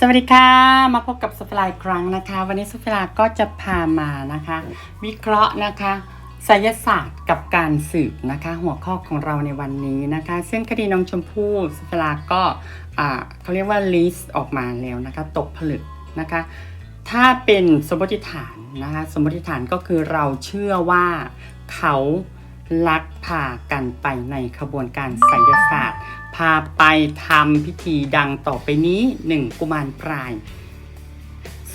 สวัสดีค่ะ มาพบกับสฟลายครั้งนะคะ วันนี้สุฟลาก็จะพามานะคะ วิเคราะห์นะคะไสยศาสตร์กับการสืบนะคะ หัวข้อของเราในวันนี้นะคะ ซึ่งคดีน้องชมพู่สุฟลาก็อ่าเขาเรียกว่าลิสต์ออกมาแล้วนะคะ ตกผลึกนะคะ ถ้าเป็นสมมติฐานนะคะ สมมติฐานก็คือเราเชื่อว่าเขาลักพากันไปในขบวนการไสยศาสตร์ พาไปทำพิธีดังต่อไปนี้ 1. กุมารพราย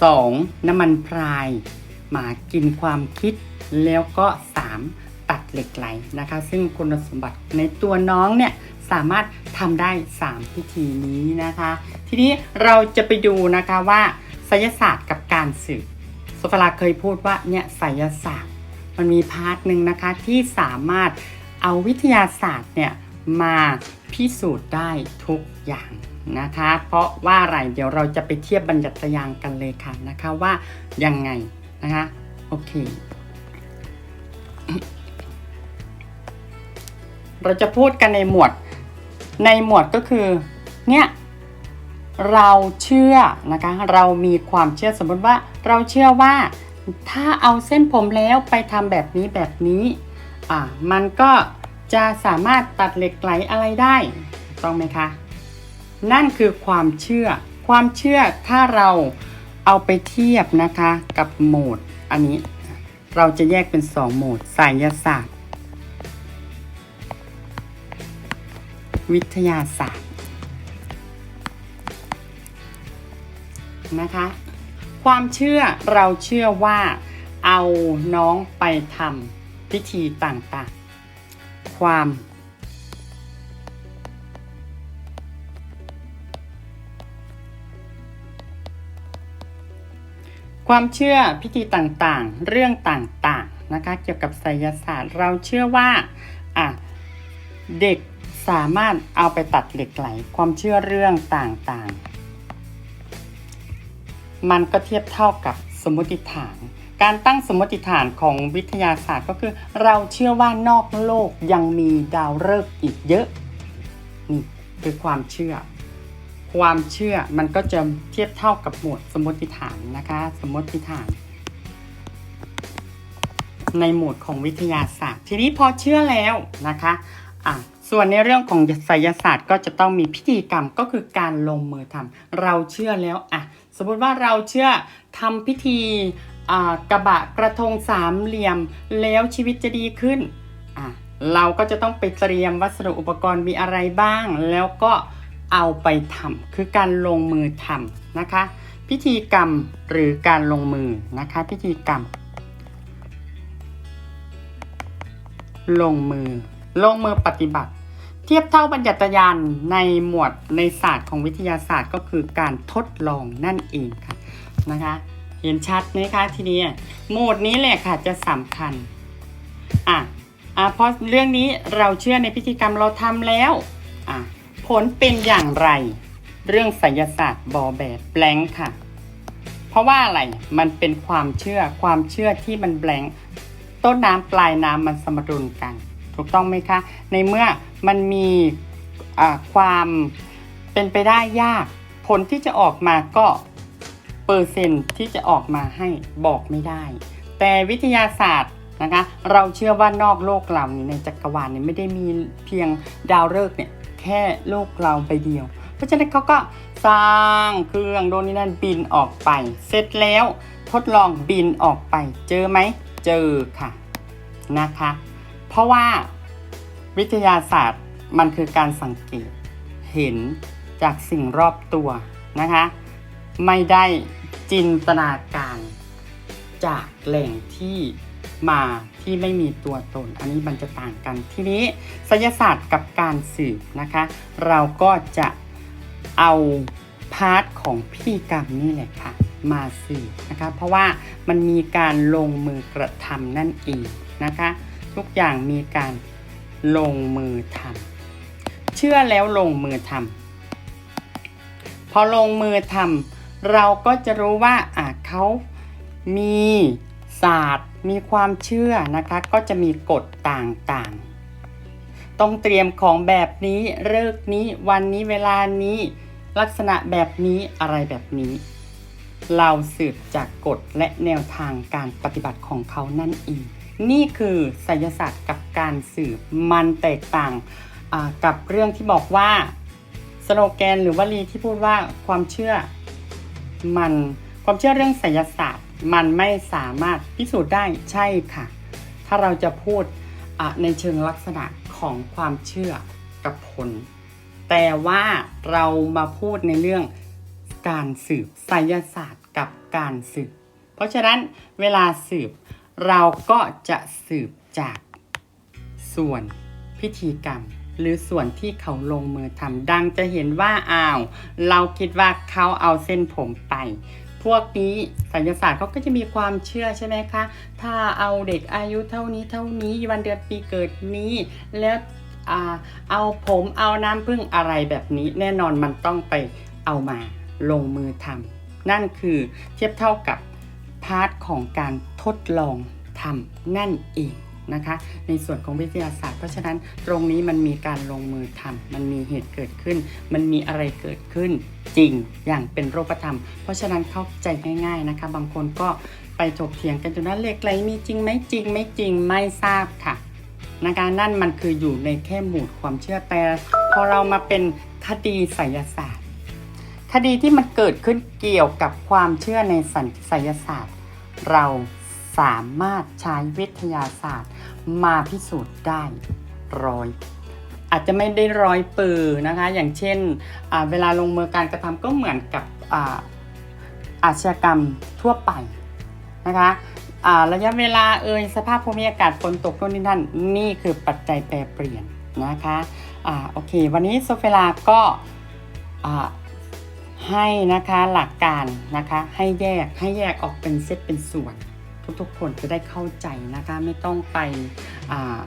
2. น้ำมันพราย หมากินความคิด แล้วก็ 3. ตัดเหล็กไหลนะคะ ซึ่งคุณสมบัติในตัวน้องเนี่ยสามารถทำได้ 3 พิธีนี้นะคะ ทีนี้เราจะไปดูนะคะว่าไสยศาสตร์กับการสืบโซฟาลาเคยพูดว่าเนี่ยไสยศาสตร์มันมีพาร์ทหนึ่งนะคะที่สามารถเอาวิทยาศาสตร์เนี่ยมา พิสูจน์ได้ทุกอย่างนะคะ เพราะว่าอะไรเดี๋ยวเราจะไปเทียบบัญญัติยางกันเลยค่ะนะคะว่ายังไงนะคะโอเค เราจะพูดกันในหมวดในหมวดก็คือเนี่ยเราเชื่อนะคะเรามีความเชื่อสมมติว่าเราเชื่อว่าถ้าเอาเส้นผมแล้วไปทำแบบนี้แบบนี้อ่ามันก็ จะสามารถตัดเหล็กไหลอะไรได้ถูกต้องไหมคะ นั่นคือความเชื่อ ความเชื่อถ้าเราเอาไปเทียบนะคะกับโหมดอันนี้ เราจะแยกเป็น 2 โหมดไสยศาสตร์ วิทยาศาสตร์นะคะ ความเชื่อเราเชื่อว่าเอาน้องไปทำพิธีต่างๆ ความ ความเชื่อพิธีต่างๆ เรื่องต่างๆนะคะเกี่ยวกับไสยศาสตร์เราเชื่อว่าอะเด็กสามารถเอาไปตัดเหล็กไหล ความเชื่อเรื่องต่างๆ มันก็เทียบเท่ากับสมมติฐาน การตั้งสมมติฐานของวิทยาศาสตร์ก็คือ เราเชื่อว่านอกโลกยังมีดาวฤกษ์อีกเยอะ นี่คือความเชื่อ ความเชื่อมันก็จะเทียบเท่ากับหมวดสมมติฐานนะคะ สมมติฐาน ในหมวดของวิทยาศาสตร์ ทีนี้พอเชื่อแล้วนะคะอะส่วนในเรื่องของไสยศาสตร์ก็จะต้องมีพิธีกรรมก็คือการลงมือทำเราเชื่อแล้วอะสมมติว่าเราเชื่อทำพิธี กระบะกระทงสามเหลี่ยมแล้วชีวิตจะดีขึ้น เราก็จะต้องไปเตรียมวัสดุอุปกรณ์มีอะไรบ้าง แล้วก็เอาไปทำคือการลงมือทำนะคะ พิธีกรรมหรือการลงมือนะคะ พิธีกรรม ลงมือ ลงมือปฏิบัติ เทียบเท่าบัญญัติยานในหมวดในศาสตร์ของวิทยาศาสตร์ก็คือการทดลองนั่นเองค่ะนะคะ เห็นชัดไหมคะทีนี้โหมดนี้แหละค่ะจะสำคัญอะอะเพราะเรื่องนี้เราเชื่อในพิธีกรรมเราทำแล้วอะผลเป็นอย่างไร เรื่องไสยศาสตร์บอแบบแบงค์ค่ะ เพราะว่าอะไรมันเป็นความเชื่อความเชื่อที่มันแบงค์ต้นน้ำปลายน้ำมันสมดุลกัน ถูกต้องไหมคะ ในเมื่อมันมีอ่าความเป็นไปได้ยาก ผลที่จะออกมาก็ ปอร์เซ็นต์ที่จะออกมาให้บอกไม่ได้ แต่วิทยาศาสตร์นะคะเราเชื่อว่านอกโลกเรานี่ในจักรวาลเนี่ยไม่ได้มีเพียงดาวฤกษ์เนี่ยแค่โลกเราใบเดียว เพราะฉะนั้นเขาก็สร้างเครื่องโดนนี่นั่นบินออกไป เสร็จแล้วทดลองบินออกไป เจอไหมเจอค่ะนะคะ เพราะว่าวิทยาศาสตร์มันคือการสังเกตเห็นจากสิ่งรอบตัวนะคะ ไม่ได้ จินตนาการจากแหล่งที่มาที่ไม่มีตัวตน อันนี้มันจะต่างกัน ทีนี้ไสยศาสตร์กับการสืบนะคะ เราก็จะเอาพาร์ทของพิธีกรรมนี่แหละค่ะมาสืบนะคะ เพราะว่ามันมีการลงมือกระทำนั่นเองนะคะ ทุกอย่างมีการลงมือทำเชื่อแล้วลงมือทำพอลงมือทำ เราก็จะรู้ว่าอะเขามีศาสตร์ มีความเชื่อนะคะ ก็จะมีกฎต่างๆ ต้องเตรียมของแบบนี้เลิกนี้วันนี้เวลานี้ ลักษณะแบบนี้อะไรแบบนี้ เราสืบจากกฎและแนวทางการปฏิบัติของเขานั่นเองนี่คือไสยศาสตร์กับการสืบมันแตกต่างกับเรื่องที่บอกว่าสโลแกนหรือวลีที่พูดว่าความเชื่อ มันความเชื่อเรื่องไสยศาสตร์ มันไม่สามารถพิสูจน์ได้ใช่ค่ะ ถ้าเราจะพูดในเชิงลักษณะของความเชื่อกับผล แต่ว่าเรามาพูดในเรื่องการสืบไสยศาสตร์กับการสืบ เพราะฉะนั้นเวลาสืบเราก็จะสืบจากส่วนพิธีกรรม หรือส่วนที่เขาลงมือทำดังจะเห็นว่าอ้าว เราคิดว่าเขาเอาเส้นผมไป พวกนี้ไสยศาสตร์เขาก็จะมีความเชื่อใช่ไหมคะ ถ้าเอาเด็กอายุเท่านี้เท่านี้วันเดือนปีเกิดนี้ แล้วอเอาผมเอาน้ำพึ่งอะไรแบบนี้ แน่นอนมันต้องไปเอามาลงมือทำนั่นคือเทียบเท่ากับพาร์ทของการทดลองทำนั่นเอง นะคะ ในส่วนของวิทยาศาสตร์ เพราะฉะนั้นตรงนี้มันมีการลงมือทำมันมีเหตุเกิดขึ้น มันมีอะไรเกิดขึ้นจริงอย่างเป็นรูปธรรม เพราะฉะนั้นเข้าใจง่าย ๆนะคะ บางคนก็ไปถกเถียงกันจนว่าเหล็กไหลมีจริงไหมจริงไม่จริงไม่ทราบค่ะนะคะนั่นมันคืออยู่ในแค่หมู่ความเชื่อแต่พอเรามาเป็นคดีไสยศาสตร์ คดีที่มันเกิดขึ้นเกี่ยวกับความเชื่อในสัญไสยศาสตร์ เรา สามารถใช้วิทยาศาสตร์ มาพิสูจน์ได้ร้อยอาจจะไม่ได้ร้อยเปอนะคะ อย่างเช่นเวลาลงมือการกระทำก็เหมือนกับอาอาชญากรรมทั่วไปนะคะาระยะเวลาเอ่ยสภาพภูมิอากาศฝนตกโน่นนี่นั่นนี่คือปัจจัยแปรเปลี่ยนนะคะอ่าโอเค วันนี้โซเฟลาก็าให้นะคะหลักการนะคะให้แยกให้แยกออกเป็นเซตเป็นส่วน ทุกๆ คนจะได้เข้าใจนะคะไม่ต้องไปอ่า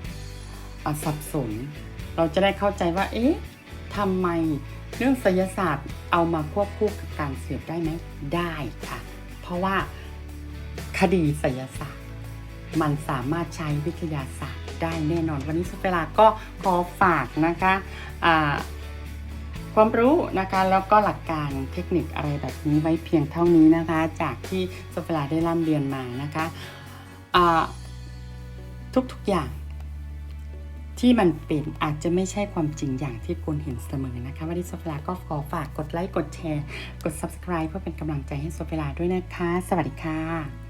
สับสน เราจะได้เข้าใจว่า เอ๊ะทำไมเรื่องไสยศาสตร์เอามาควบคู่กับการสืบได้ไหมได้ค่ะ เพราะว่าคดีไสยศาสตร์ มันสามารถใช้วิทยาศาสตร์ได้แน่นอน วันนี้สุเวลาก็ขอฝากนะคะอ่า ความรู้นะคะแล้วก็หลักการเทคนิคอะไรแบบนี้ไว้เพียงเท่านี้นะคะ จากที่โซฟลาได้ร่ำเรียนมานะคะทุกๆอย่างที่มันเป็นอาจจะไม่ใช่ความจริงอย่างที่คุณเห็นเสมอนะคะวันนี้โซฟลาก็ขอฝากกดไลค์ กดแชร์ กด subscribe เพื่อเป็นกำลังใจให้โซฟลาด้วยนะคะ สวัสดีค่ะ